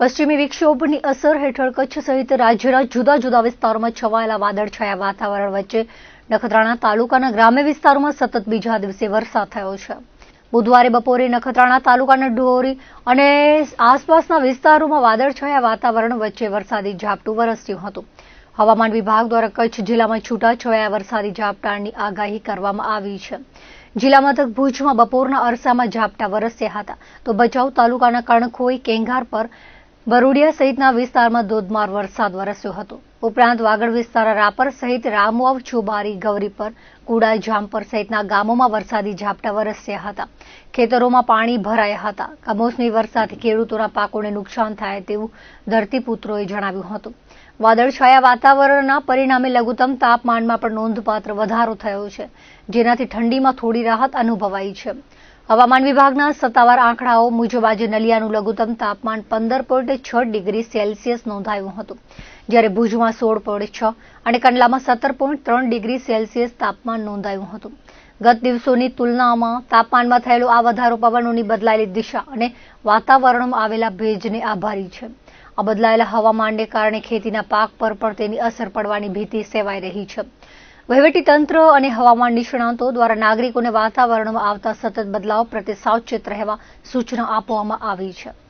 પશ્ચિમી વિક્ષોભની અસર હેઠળ કચ્છ સહિત રાજ્યના જુદા જુદા વિસ્તારોમાં છવાયેલા વાદળછાયા વાતાવરણ વચ્ચે. નખત્રાણા તાલુકાના ગ્રામ્ય વિસ્તારોમાં સતત બીજા દિવસે વરસાદ થયો છે. બુધવારે બપોરે નખત્રાણા તાલુકાના ઢોરી અને આસપાસના વિસ્તારોમાં વાદળછાયા વાતાવરણ વચ્ચે વરસાદી ઝાપટું વરસ્યું હતું. હવામાન વિભાગ દ્વારા કચ્છ જિલ્લામાં છૂટાછવાયા વરસાદી ઝાપટાની આગાહી કરવામાં આવી છે. જિલ્લા મથક ભુજમાં બપોરના અરસામાં ઝાપટા વરસ્યા હતા. તો ભચાઉ તાલુકાના કણખોઈ કેંગાર પર બરુડિયા સહિતના વિસ્તારમાં ધોધમાર વરસાદ વરસ્યો હતો. ઉપરાંત વાગડ વિસ્તાર રાપર સહિત રામવાવ છુબારી ગૌરી પર કુડા જામપર સહિતના ગામોમાં વરસાદી ઝાપટા વરસ્યા હતા. ખેતરોમાં પાણી ભરાયા હતા. કમોસમી વરસાદથી ખેડૂતોના પાકોને નુકસાન થાય તેવું ધરતીપુત્રોએ જણાવ્યું હતું. વાદળછાયા વાતાવરણના પરિણામે લઘુત્તમ તાપમાનમાં પણ નોંધપાત્ર વધારો થયો છે, જેનાથી ઠંડીમાં થોડી રાહત અનુભવાઈ છે. હવામાન વિભાગના સત્તાવાર આંકડાઓ મુજબ આજે નલિયાનું લઘુત્તમ તાપમાન પંદર પોઈન્ટ છ ડિગ્રી સેલ્સિયસ નોંધાયું હતું. જ્યારે ભુજમાં સોળ પોઈન્ટ છ અને કંડલામાં સત્તર પોઈન્ટ ત્રણ ડિગ્રી સેલ્સિયસ તાપમાન નોંધાયું હતું. ગત દિવસોની તુલનામાં તાપમાનમાં થયેલો આ વધારો પવનોની બદલાયેલી દિશા અને વાતાવરણમાં આવેલા ભેજને આભારી છે. આ બદલાયેલા હવામાનને કારણે ખેતીના પાક પર પણ તેની અસર પડવાની ભીતિ સેવાઈ રહી છે. વહીવટીતંત્ર અને હવામાન નિષ્ણાતો દ્વારા નાગરિકોને વાતાવરણમાં આવતા સતત બદલાવ પ્રત્યે સાવચેત રહેવા સૂચના આપવામાં આવી છે.